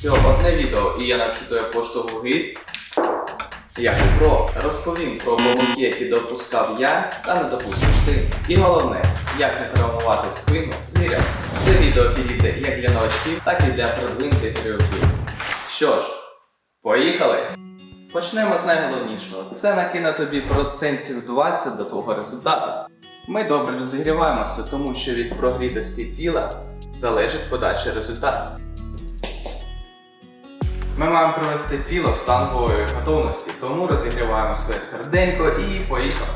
Всього одне відео, і я навчу тебе поштовху гид. Як про розповім про помилки, які допускав я, та не допустиш ти. І головне, як не травмувати спину звірям. Це відео підійде як для новачків, так і для продвинутих гравців. Що ж, поїхали! Почнемо з найголовнішого. Це накине тобі процентів 20 до твого результату. Ми добре розігріваємося, тому що від прогрітості тіла залежить подальший результат. Ми маємо привести тіло в стан готовності, тому розігріваємо своє серденько і поїхали.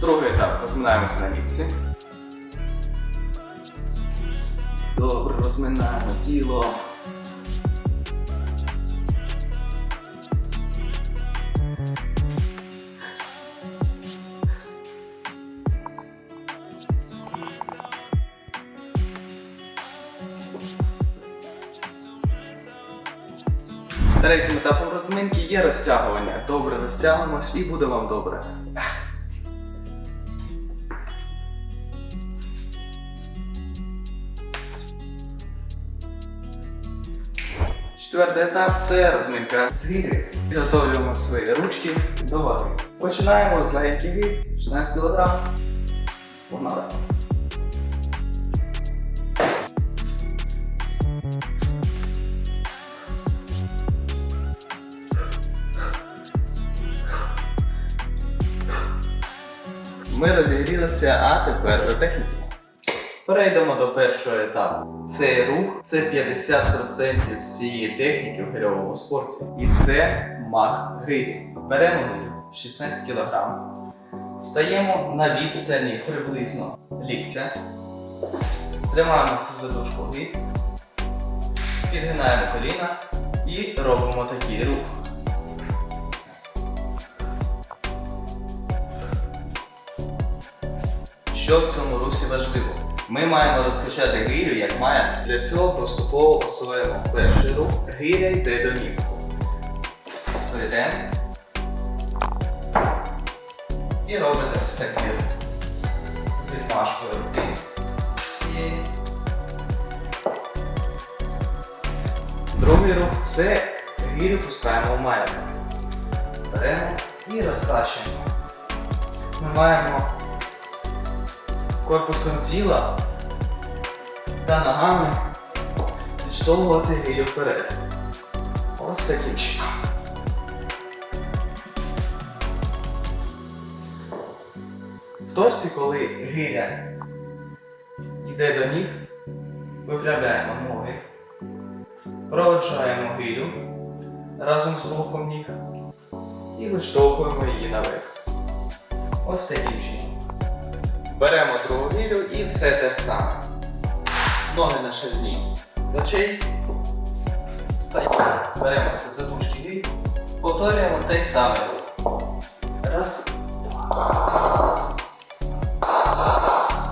Другий етап розминаємося на місці. Добре, розминаємо тіло. Третім етапом розминки є розтягування. Добре розтягуємось і буде вам добре. Четвертий етап це розминка з. Підготовлюємо свої ручки до ваги. Починаємо з легеньких гир, 16 кг. Погнали. Ми розігрілися, а тепер до техніки. Перейдемо до першого етапу. Цей рух це 50% всієї техніки в гирьовому спорті. І це мах гирі. Беремо гирю 16 кг. Стаємо на відстані приблизно ліктя. Тримаємося за дужку гир. Підгинаємо коліна і робимо такий рух. Що в цьому русі важливо? Ми маємо розкачати гирю як має. Для цього поступово освоїмо перший рух. Гиря йде до ніг. Стоїте. І робите ось такий. З відмашкою руки. Цієї. Другий рух це гирю пускаємо в маємо. Беремо і розкачуємо. Ми маємо корпусом тіла та ногами відштовхувати гирю вперед. Ось таким чином. В торсі, коли гиря йде до ніг, виправляємо ноги, проводжаємо гирю разом з рухом ніг і виштовхуємо її наверх. Ось таким чином. Беремо другу гілю і все те саме. Ноги на ширині плечей. Стаємо. Беремося за дужки гіль. Повторюємо той самий рух. Раз. Раз. Раз.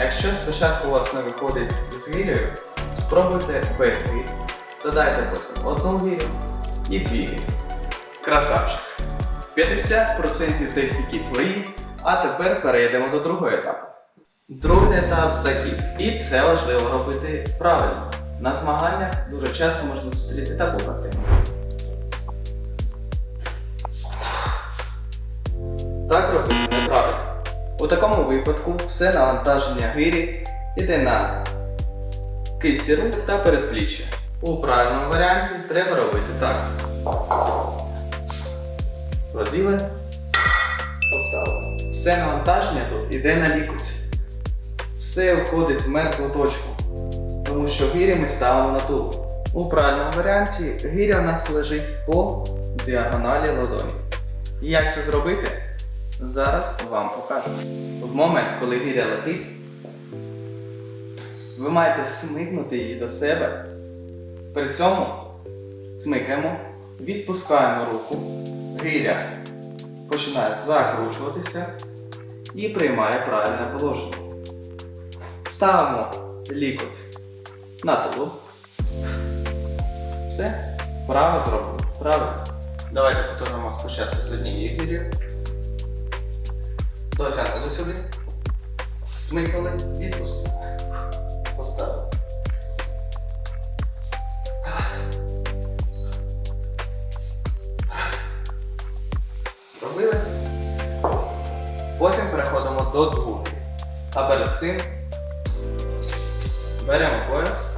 Якщо спочатку у вас не виходить з гілею, спробуйте без гіль. Додайте потім одну гілю і дві гілі. Красавчик. 50% техніки твої, а тепер перейдемо до другого етапу. Другий етап закіп. І це важливо робити правильно. На змаганнях дуже часто можна зустріти таку картину. Так робити неправильно. У такому випадку все навантаження гирі йде на кисті рук та передпліччя. У правильному варіанті треба робити так. Проділи, поставили. Все навантаження тут йде на лікоть. Все входить в мертву точку, тому що гирі ми ставимо на тулу. У правильному варіанті гиря у нас лежить по діагоналі ладоні. Як це зробити? Зараз вам покажу. В момент, коли гиря летить, ви маєте смикнути її до себе. При цьому смикаємо, відпускаємо руку, гиря починає закручуватися і приймає правильне положення. Ставимо лікоть на тулуб. Все, право зроблено. Правильно. Давайте повторимо спочатку з однієї гирі. Дотягнули сюди. Смикнули, відпустили. До другої. А перед цим беремо пояс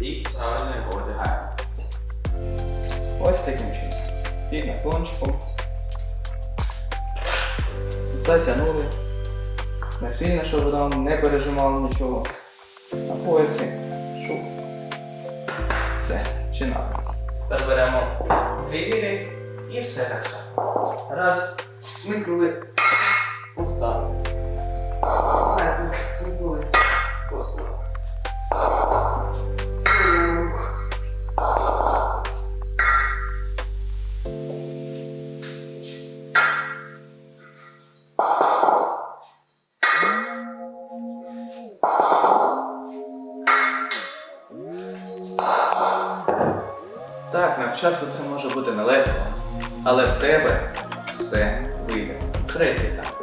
і правильно його одягаємо. Ось таким чином. Під наклончиком. Затягнули. Не сильно, щоб нам не пережимало нічого. На поясі. Шук. Все, чинаємось. Тепер беремо гірі і все так само. Раз, смикнули, поставили. Ладно, смикнули. Так, на початку це може бути нелегко, але в тебе все вийде. Третій етап.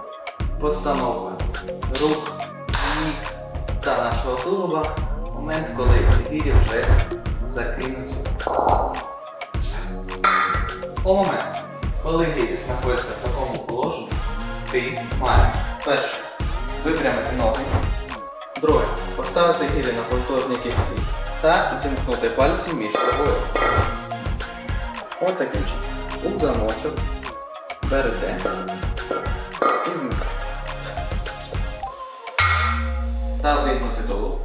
Постанова ніг та нашого тулуба момент, коли гірі вже закинуті. У момент, коли гірі знаходиться в такому положенні, ти маєш перше випрямити ноги, друге поставити гірі на повздовжні кісті та зімкнути пальці між собою. От таким чином. У замочок берете і змикаєте. Та вигнути долу.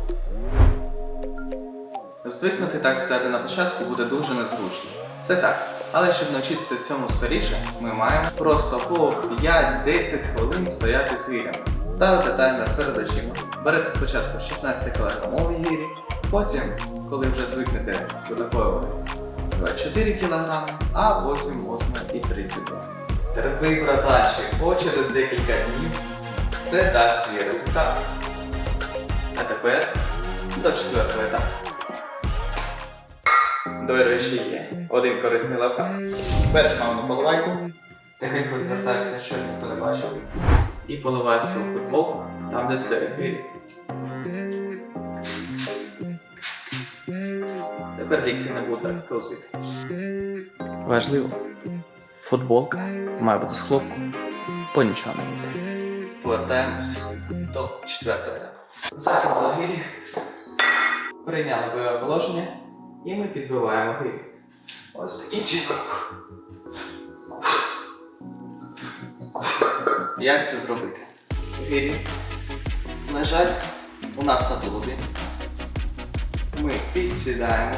Звикнути так стояти на початку буде дуже незручно. Це так. Але щоб навчитися цьому скоріше, ми маємо просто по 5-10 хвилин стояти з гірями. Ставите таймер перед очима. Берете спочатку 16 кілограмові гірі, потім, коли вже звикнете до такої ваги, 24 кг, а потім можна і 32. Терпи, братанчик, бо через декілька днів це дасть свій результат. А тепер до четвертого етапу. До речі, є один корисний лайфхак. Береш маму поливайку, тихенько відвертайся, щоб ніхто не бачив, і поливаєш свою футболку там, де гирі. Тепер лікці не будуть так струсити. Важливо. Футболка має бути з хлопку, по нічого не йде. Повертаємось до четвертого Закинули гирі, прийняли бойове положення і ми підбиваємо гирі. Ось таким чином. Як це зробити? Гирі лежать у нас на тулубі. Ми підсідаємо,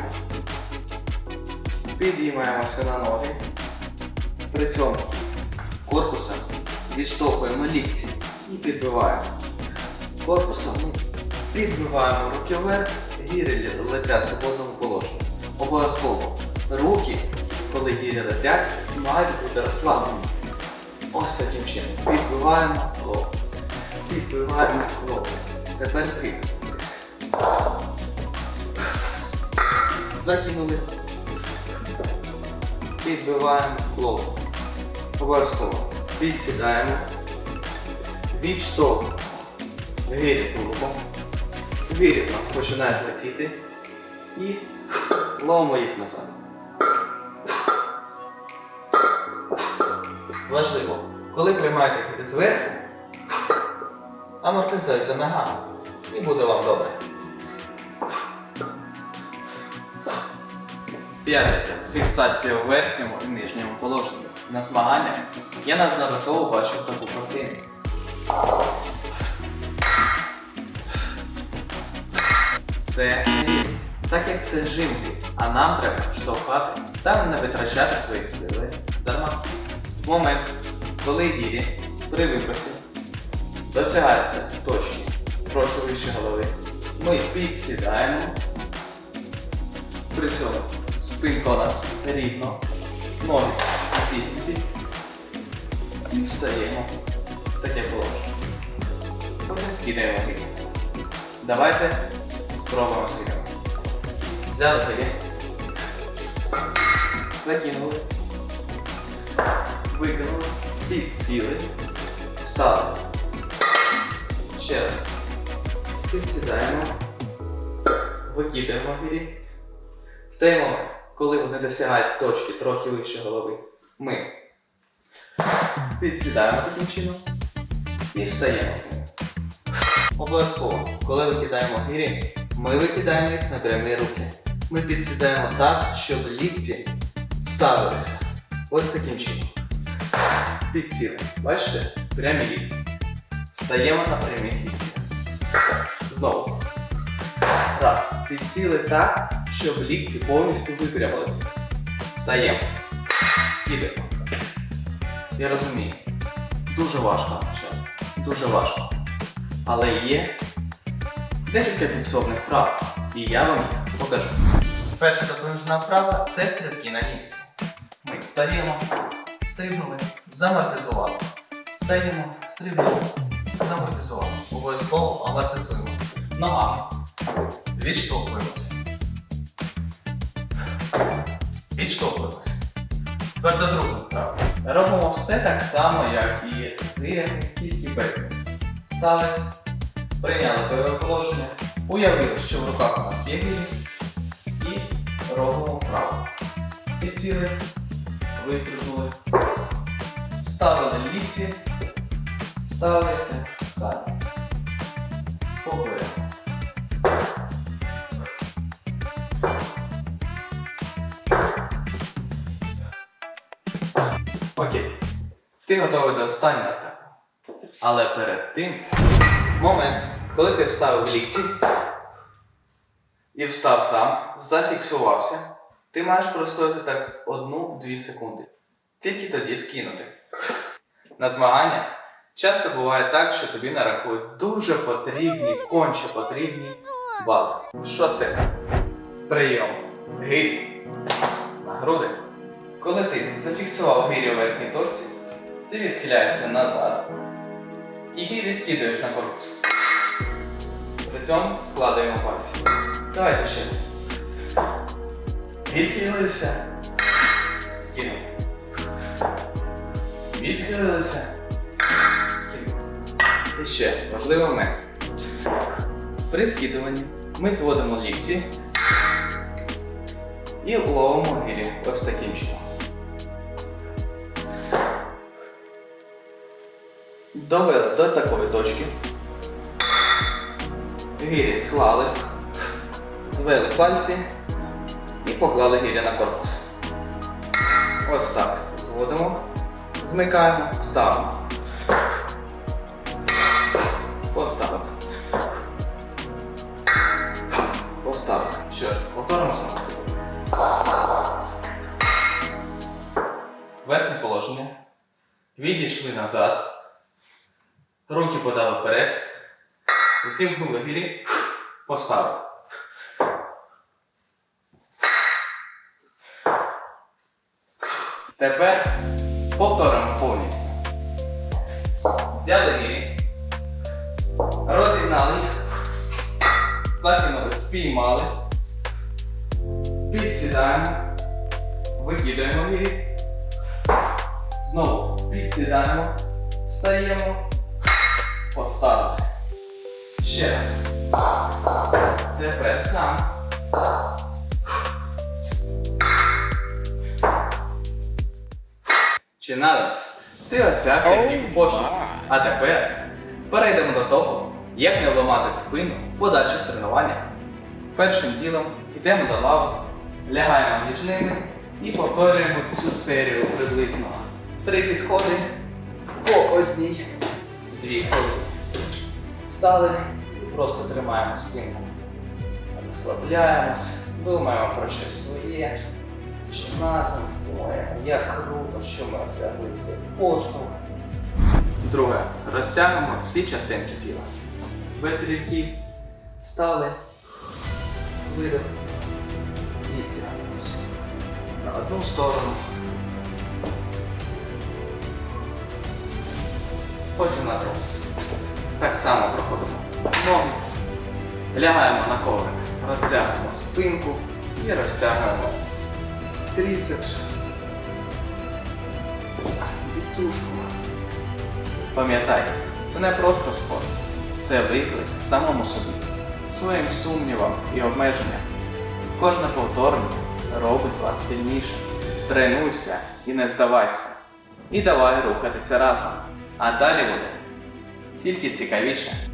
підіймаємося на ноги. При цьому корпусом відштовхуємо лікті і підбиваємо. Корпусом підбиваємо руки вверх, гірі летять свободному положенні. Обов'язково руки, коли гірі летять, мають бути розслаблені. Ось таким чином. Підбиваємо голову. Підбиваємо голову. Тепер звідти. Закинули. Підбиваємо голову. Обов'язково. Підсідаємо. Відштовхуємо. Гирі тулубом. Гирі у нас починають летіти. І ловимо їх назад. Важливо, коли приймаєте гирі зверху, амортизуйте ногами. І буде вам добре. П'яте. Фіксація в верхньому і нижньому положенні. На змаганнях я неодноразово бачив таку картину. Це рівень. Так як це жінки, а нам треба штовхати та не витрачати свої сили дарма. Момент, коли гірі при вибросі досягаються точки трохи голови, ми підсідаємо. При цьому спинка у нас рівно, ноги зігнуті і встаємо таке положення. Потім скидаємо гірі. Давайте спробуємо скидати. Взяли гирі. Закинули. Викинули. Підсіли. Встали. Ще раз. Підсідаємо. Викидаємо гирі. В той момент, коли вони досягають точки трохи вище голови, ми підсідаємо таким чином і встаємо з ними. Обов'язково, коли викидаємо гирі, ми викидаємо їх на прямі руки. Ми підсідаємо так, щоб лікті ставилися. Ось таким чином. Підсіли. Бачите? Прямі лікті. Встаємо на прямі лікті. Знову. Раз. Підсіли так, щоб лікті повністю випрямилися. Встаємо. Скидаємо. Я розумію. Дуже важко. Дуже важко. Але є декілька підсобних прав, і я вам їх покажу. Перша допоміжна вправа це слідки на місці. Ми встаємо, стрибнули, замортизували. Встаємо, стрибнули, замортизували. Обов'язково амортизуємо. Ногами. Відштовхуємося. Відштовхуємося. Тепер до другої вправи. Робимо все так само, як і з тільки без. Стали, прийняли бойове положення, уявили, що в руках у нас є гирі, і робимо вправо. Підсіли, вистрибнули, ставили лікті, ставилися самі. Поперед. Окей. Ти готовий до останнього етапу. Але перед тим момент, коли ти вставив лікті і встав сам, зафіксувався, ти маєш простояти так одну-дві секунди. Тільки тоді скинути. На змаганнях часто буває так, що тобі нарахують дуже потрібні, конче потрібні бали. Шостий етап. Прийом. Гирі. На груди. Коли ти зафіксував гирі у верхній торці, ти відхиляєшся назад і гирі скидаєш на корпус. При цьому складаємо пальці. Давайте ще раз. Відхилилися. Скинули. Відхилилися. Скинули. І ще важливий момент. При скидуванні ми зводимо лікті і ловимо гирі ось таким чином. Довели до такої точки. Гирі склали, звели пальці і поклали гиря на корпус. Ось так. Зводимо, змикаємо, ставимо. Поставили. Поставили. Що ж, повторимося. Верхнє положення. Відійшли назад. Руки подали вперед. Зімкнули гирі. Поставили. Тепер повторимо повністю. Взяли гирі. Розігнали їх. Закинули, спіймали. Підсідаємо. Викидаємо гирі. Знову підсідаємо. Стаємо. Поставили. Ще раз. Тепер сам. Чи надас? Ти осяг техніку поштовху. А тепер перейдемо до того, як не вламати спину в подальших тренуваннях. Першим ділом йдемо до лави, лягаємо між ними і повторюємо цю серію приблизно в три підходи по одній дві хвилини. Стали просто тримаємо спинку. Розслабляємось, думаємо про щось своє, що нас інспірує, як круто, що ми осягли цей поштовх. Друге, розтягнемо всі частинки тіла. Без рівків стали, видих і тягнемося. На одну сторону. Потім на другу. Так само проходимо ноги. Лягаємо на коврик, розтягнемо спинку, І розтягуємо тріцепс. Підсушку. Пам'ятай, це не просто спорт, це виклик самому собі, своїм сумнівам і обмеженням. Кожне повторення робить вас сильніше. Тренуйся і не здавайся. І давай рухатися разом. А далі буде тільки цікавіше.